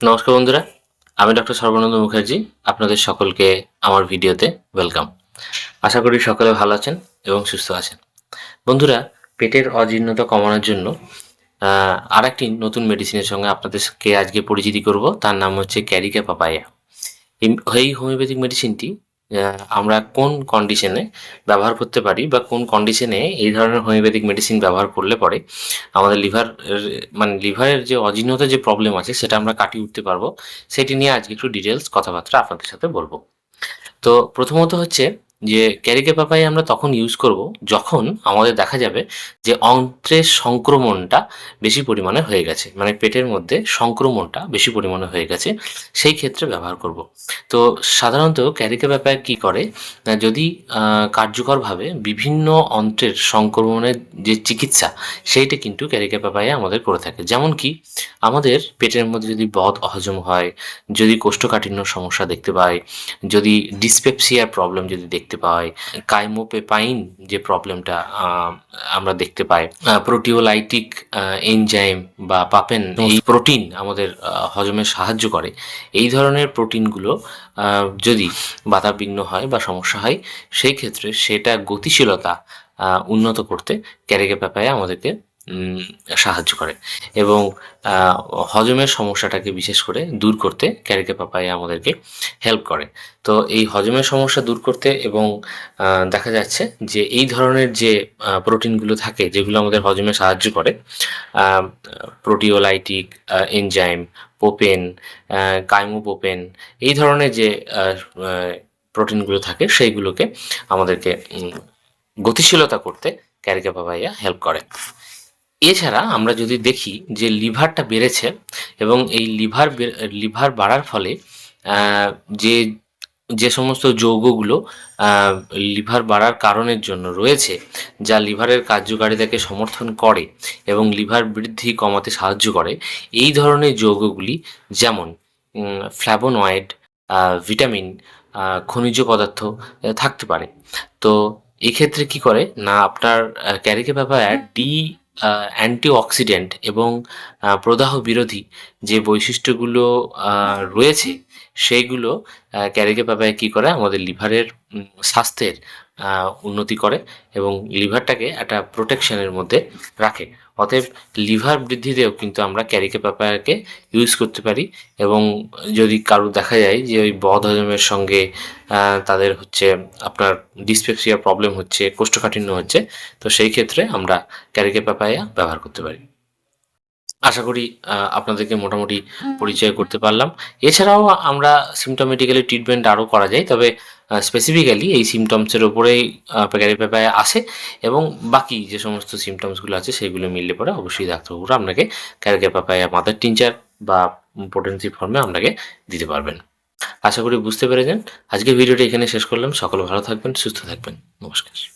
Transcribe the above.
নমস্কার বন্ধুরা, আমি ডক্টর সর্বানন্দ মুখার্জি, আপনাদের সকলকে আমার ভিডিওতে ওয়েলকাম আশা করি সকলে ভালো আছেন এবং সুস্থ আছেন। বন্ধুরা, পেটের অজীর্ণতা কমানোর জন্য আর একটি নতুন মেডিসিনের সঙ্গে আপনাদেরকে আজকে পরিচিতি করব। তার নাম হচ্ছে ক্যারিকা পাপায়া এই হোমিওপ্যাথিক মেডিসিনটি আমরা কোন কন্ডিশনে ব্যবহার করতে পারি বা কোন কন্ডিশনে এই ধরনের হোমিওপ্যাথিক মেডিসিন ব্যবহার করলে পরে আমাদের লিভার মানে লিভারের যে অজীর্ণতা যে প্রবলেম আছে সেটা আমরা কাটিয়ে উঠতে পারব। সেটি নিয়ে আজকে একটু ডিটেলস কথাবার্তা আপনাদের সাথে বলব। তো প্রথমত হচ্ছে যে ক্যারিকে পাপাই আমরা তখন ইউজ করব যখন আমাদের দেখা যাবে যে অন্ত্রের সংক্রমণটা বেশি পরিমাণে হয়ে গেছে মানে পেটের মধ্যে সংক্রমণটা বেশি পরিমাণে হয়ে গেছে, সেই ক্ষেত্রে ব্যবহার করব। তো সাধারণত ক্যারিকে ব্যাপার কি করে? যদি কার্যকরভাবে বিভিন্ন অন্ত্রের সংক্রমণের যে চিকিৎসা, সেইটা কিন্তু ক্যারিকে পাপাই আমাদের করে থাকে। যেমন কি, আমাদের পেটের মধ্যে যদি বদ অহজম হয়, যদি কোষ্ঠকাঠিন্য সমস্যা দেখতে পাই, যদি ডিসপেপসিয়ার প্রবলেম যদি দেখতে পাই। কাইমোপেপাইন যে প্রবলেমটা আমরা দেখতে পাই। প্রোটিওলাইটিক এনজাইম বা পাপেন, এই প্রোটিন আমাদের হজমে সাহায্য করে। এই ধরনের প্রোটিনগুলো যদি বাধাবিঘ্ন হয় বা সমস্যা হয়, সেই ক্ষেত্রে সেটা গতিশীলতা উন্নত করতে ক্যারেকে প্যাপায় আমাদেরকে সাহায্য করে। এবং হজমের সমস্যাটাকে বিশেষ করে দূর করতে ক্যারিকে পাপায়া আমাদেরকে হেল্প করে। তো এই হজমের সমস্যা দূর করতে এবং দেখা যাচ্ছে যে এই ধরনের যে প্রোটিনগুলো থাকে যেগুলো আমাদের হজমে সাহায্য করে প্রোটিওলাইটিক এনজাইম পোপেন কাইমোপোপেন এই ধরনের যে প্রোটিনগুলো থাকে সেইগুলোকে আমাদেরকে গতিশীলতা করতে ক্যারিকা পাপাইয়া হেল্প করে। এছাড়া আমরা যদি দেখি যে লিভারটা বেড়েছে এবং এই লিভার লিভার বাড়ার ফলে যে যে সমস্ত যৌগগুলো লিভার বাড়ার কারণের জন্য রয়েছে যা লিভারের কার্যকারিতাকে সমর্থন করে এবং লিভার বৃদ্ধি কমাতে সাহায্য করে এই ধরনের যৌগগুলি যেমন ফ্ল্যাবোনয়েড ভিটামিন খনিজ পদার্থ থাকতে পারে। তো এক্ষেত্রে কি করে? না আপনার ক্যারিকে ব্যাপার ডি অ্যান্টিঅক্সিডেন্ট এবং প্রদাহ বিরোধী যে বৈশিষ্ট্যগুলো রয়েছে, সেইগুলো ক্যারিকে পাপায় কী করে? আমাদের লিভারের স্বাস্থ্যের উন্নতি করে এবং লিভারটাকে একটা প্রোটেকশনের মধ্যে রাখে। অতএব লিভার বৃদ্ধিতেও কিন্তু আমরা ক্যারিকে পাপায়াকে ইউজ করতে পারি এবং যদি কারও দেখা যায় যে ওই বদ হজমের সঙ্গে তাদের হচ্ছে আপনার ডিসপেপসিয়া প্রবলেম হচ্ছে, কোষ্ঠকাঠিন্য হচ্ছে, তো সেই ক্ষেত্রে আমরা ক্যারিকে পাপায়া ব্যবহার করতে পারি। আশা করি আপনাদেরকে মোটামুটি পরিচয় করতে পারলাম। এছাড়াও আমরা সিমটোমেটিক্যালি ট্রিটমেন্ট আরও করা যায় তবে স্পেসিফিক্যালি এই সিমটমসের ওপরেই প্যাকারি পেপায় আসে এবং বাকি যে সমস্ত সিমটমসগুলো আছে সেগুলো মিললে পরে অবশ্যই ডাক্তারবাবুরা আপনাকে ক্যারকে পাপায়া মাদার টিনচার বা পোটেন্সি ফর্মে আপনাকে দিতে পারবেন। আশা করি বুঝতে পেরেছেন। আজকে ভিডিওটা এখানে শেষ করলাম। সকল ভালো থাকবেন সুস্থ থাকবেন। নমস্কার।